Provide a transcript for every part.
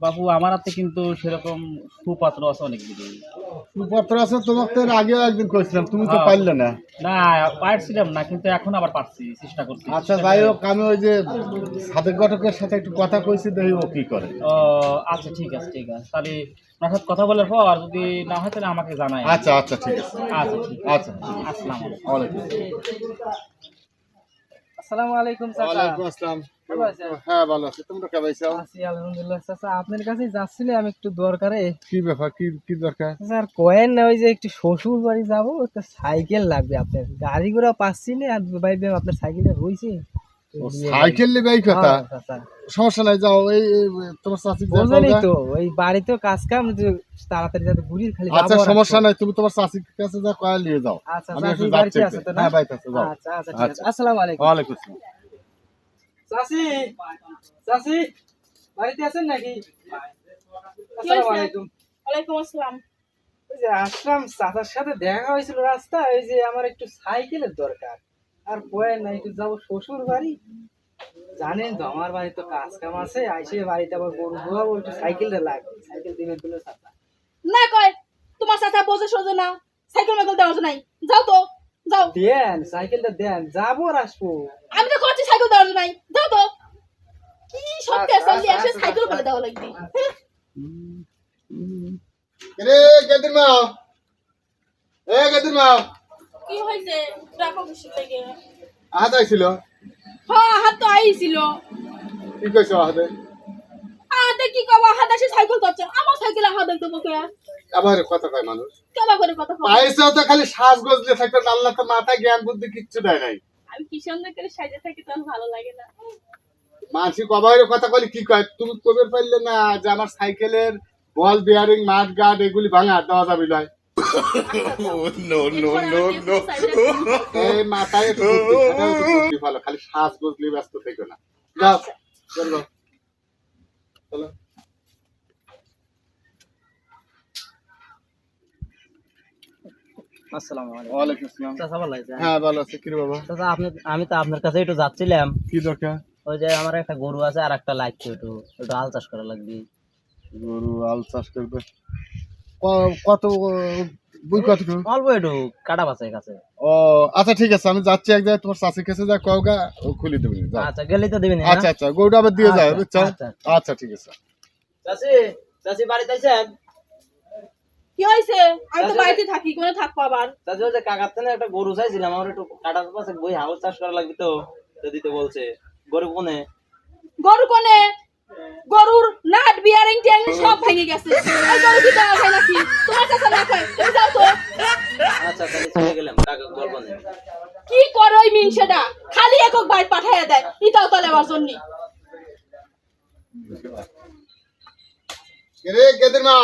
বাবু আমার হাতে কিন্তু সেরকম সুপাত্র আছে অনেক অনেকগুলি সুপত্র আছে তোমাকে তো আগেও একদিন কইছিলাম তুমি তো হ্যাঁ। পারলে না। না পারছিলাম না কিন্তু এখন আবার পারছি চেষ্টা করছি। আচ্ছা যাই হোক আমি ওই যে সাদেক ঘটকের সাথে একটু কথা কইছি দেখি ও কি করে। ও আচ্ছা ঠিক আছে ঠিক আছে। তাহলে আপনার সাথে কথা বলার পর যদি না হয় তাহলে আমাকে জানাই। আচ্ছা আচ্ছা ঠিক আছে। আচ্ছা ঠিক আছে। আচ্ছা আসসালামু আলাইকুম। আসসালামু আলাইকুম ওয়ালাইকুম আসসালাম? হ্যাঁ ভালো আছি। তোমরা কেমন আছো আছি আলহামদুলিল্লাহ চাচা। আপনার কাছে যাচ্ছিলাম একটু দরকারে। কি ব্যাপার? কি কি দরকার? স্যার কয়েন না ওই যে একটু শ্বশুর বাড়ি যাব একটা সাইকেল লাগবে আপনার। গাড়ি ঘোড়া পাচ্ছি না আর আপনার সাইকেলটা রয়েছে। সাইকেল নেবে এই কথা। হ্যাঁ, সমস্যা নাই যাও এই তোমার চাচি তো ওই বাড়িতে কাজ কাম তাড়াতাড়ি যাতে ঘুরি খালি আচ্ছা সমস্যা নাই তুমি তোমার চাচির কাছে যা কয়া নিয়ে যাও। আচ্ছা আমি চাচি একটু বাড়িতে আছে তো না? হ্যাঁ বাড়িতে আছে যাও। আচ্ছা আচ্ছা ঠিক আছে। আচ্ছা। আসসালামু আলাইকুম। ওয়ালাইকুম আসসালাম। চাচি চাচি বাড়িতে আছেন নাকি? আসসালামু? আলাইকুম। ওয়ালাইকুম আসসালাম। ওই যে আসলাম চাচার সাথে দেখা হয়েছিল রাস্তা ওই যে আমার একটু সাইকেলের দরকার। আর কয়েন না একটু যাব শ্বশুর বাড়ি? জানেন তো আমার বাড়ি তো কাজ কাম আছে আইসে বাড়িতে আবার গরু ধোয়াবো একটু সাইকেলটা লাগবে সাইকেল দিবেন তুলে চাচা না কয় তোমার চাচা বোঝে সোজে না সাইকেল মাইকেল জন্য নাই। যাও তো যাও। দেন সাইকেলটা দেন যাব আর আসব। আমি তো করছি সাইকেল দেওয়া নাই যাও তো। কি সব আচ্ছা, পেছালি আচ্ছা, এসে আচ্ছা, সাইকেল আচ্ছা। বলে দেওয়া লাগবে। রে গেদির মা? এ গেদির মা? কি হয়েছে? ডাকো খুশি থেকে। আহাত আইছিল হ্যাঁ হাত তো আইছিল কি কইছো আহাতে? আতে কি কবা? হাত আসে সাইকেল করছে আমার সাইকেলে হাত দিতে তোকে আবার কথা কয় মানুষ। কেবা করে কথা কও? পাইছেও তো খালি শ্বাস গজলে থাকতে আল্লাহ তো মাথায় জ্ঞান বুদ্ধি কিচ্ছু দেয় নাই। আমি কি সুন্দর করে সাজে থাকি তখন ভালো লাগে না। মানসি কবাইরে কথা কইলে কি কয়? তুমি কবে পারলে না যে আমার সাইকেলের বল বিয়ারিং মাঠ গার্ড এগুলি ভাঙা দেওয়া যাবে নয় আমি তো আপনার কাছে একটু যাচ্ছিলাম। কি দরকার? ওই যে আমার একটা গরু আছে আর একটা লাগছে একটু। একটু আল চাষ করা লাগবে। গরু আল চাষ করবে। কত বই কত অল্প একটু কাটা বাসায় কাছে। ও আচ্ছা ঠিক আছে আমি যাচ্ছি এক জায়গায় তোমার চাষির কাছে যা কওগা ও খুলে দেবে যাও। আচ্ছা গেলেই তো দিবেন আচ্ছা আচ্ছা গরুটা আবার দিয়ে যাও আচ্ছা, বুঝছ? আচ্ছা। আচ্ছা ঠিক আছে। চাচি চাচি বাড়িতে আছেন? কি হয়েছে? আমি তো বাড়িতে থাকি কোনে থাকব আবার? চাচি ওই যে কাকার থেকে একটা গরু চাইছিলাম আমার একটু কাটা পাশে বই হাউস চাষ করা লাগবে তো তো দিতে বলছে। গরু কোনে? গরু কোনে? গরুর নাট বিয়ারিং টিয়ারিং সব ভেঙে গেছে। এই গরু কি দেওয়া হয় নাকি? তোমার চাচা না খায়। তুমি যাও তো। আচ্ছা তাহলে চলে গেলাম। কাকা বলব না কি করো ওই মিনসেটা খালি একক বাইর পাঠাইয়া দেয়। ইটাও তো লেবার জন্য। রে গেদের মা?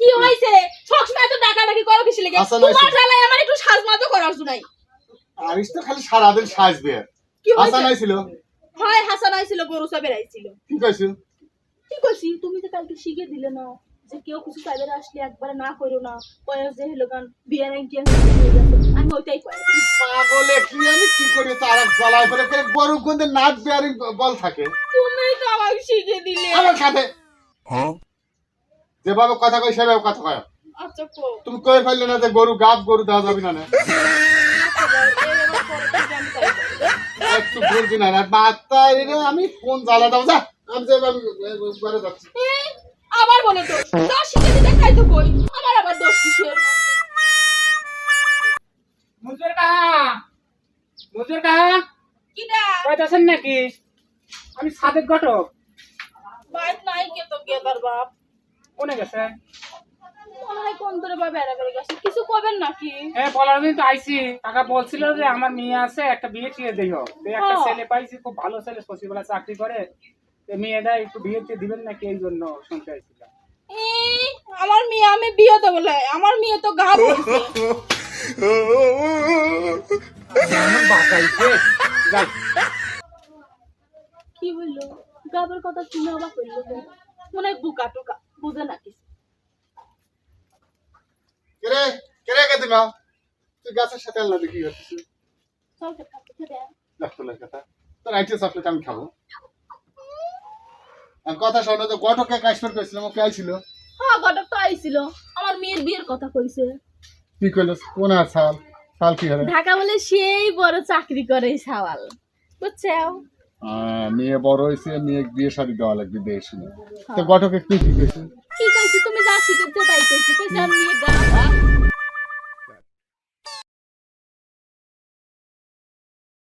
কি হয়েছে? সবসময় তো ডাকা ডাকি করো কিসে লেগে? তোমার জ্বালায় আমার একটু সাজমাতো করার জন্যই আরিস তো খালি সারাদিন সাজবে কি হাসান হয়েছে আইছিল হয় হাসান আইছিল গরু সব বেড়াইছিল কি কইছো কি কইছি তুমি তো কালকে শিখে দিলে না যে কেউ কিছু আসলে একবারে না করো না। যে হলো গান বিয়ারিং আমি ওইটাই কই পাগলে কি আমি কি করি? তার এক জ্বালায় করে করে গরু গন্ধে নাট বিয়ারিং বল থাকে। তুমি তো আমাকে শিখে দিলে। আমার সাথে যেভাবে কথা কই সেভাবে কথা কয়। আচ্ছা কো। তুমি কই ফেললে না যে গরু গাব গরু দেওয়া যাবে না না। একটু বলছি না না বাচ্চা এনে আমি ফোন জ্বালা দাও যা আমি যে ঘরে যাচ্ছি। আবার বলে তো দোষ শিখে দিতে খাই তো কই? আমার আবার দোষ কিসের মুজুর কাহা মুজুর কাহা কিনা কইতাছেন নাকি? আমি সাদেক ঘটক। বাইক নাই কে তো গেদার বাপ। কোনে গেছে? কোন ধরে বা বেড়া বেড়ে গেছে কিছু করবেন নাকি? হ্যাঁ বলার দিন তো আইছি কাকা বলছিল যে আমার মেয়ে আছে একটা বিয়ে টিয়ে দিও। তো একটা। ছেলে পাইছি খুব ভালো ছেলে শশীবেলা চাকরি করে। মেয়েটা একটু বিয়ে টিয়ে দিবেন নাকি এই জন্য শুনতে আইছিলাম। আমার মেয়ে আমি বিয়ে দেবো লাই। আমার মেয়ে তো গা বলছে আমার বাঁচাইছে যাই কি বলল গাবের কথা শুনে অবাক হইল মনে হয় বুকা টুকা বুঝে না কিছু। কেরে কেরে কে দিমা তুই গাছের সাথে আল্লাহ দেখি করছিস চল খেতে খাতে দেয় ডাক্তারের কথা। তোর আইটি চকলেট আমি খাব। আর কথা শোনো তো গটকে কাশ্মীর করেছিলাম ও কে আইছিল। হ্যাঁ গটক তো আইছিল। আমার মেয়ের বিয়ের কথা কইছে। কি কইলো? কোন আর সাল? সাল কি হলো ঢাকা বলে সেই বড় চাকরি করে সাওয়াল। বুঝছ মেয়ে বড় হয়েছে মেয়ে বিয়ে শাড়ি দেওয়া লাগবে দেশে তো গটকে তুই কি কইছিস কি কইছি তুমি যা শিখেছো তাই কইছি কইছি আমি মেয়ে গা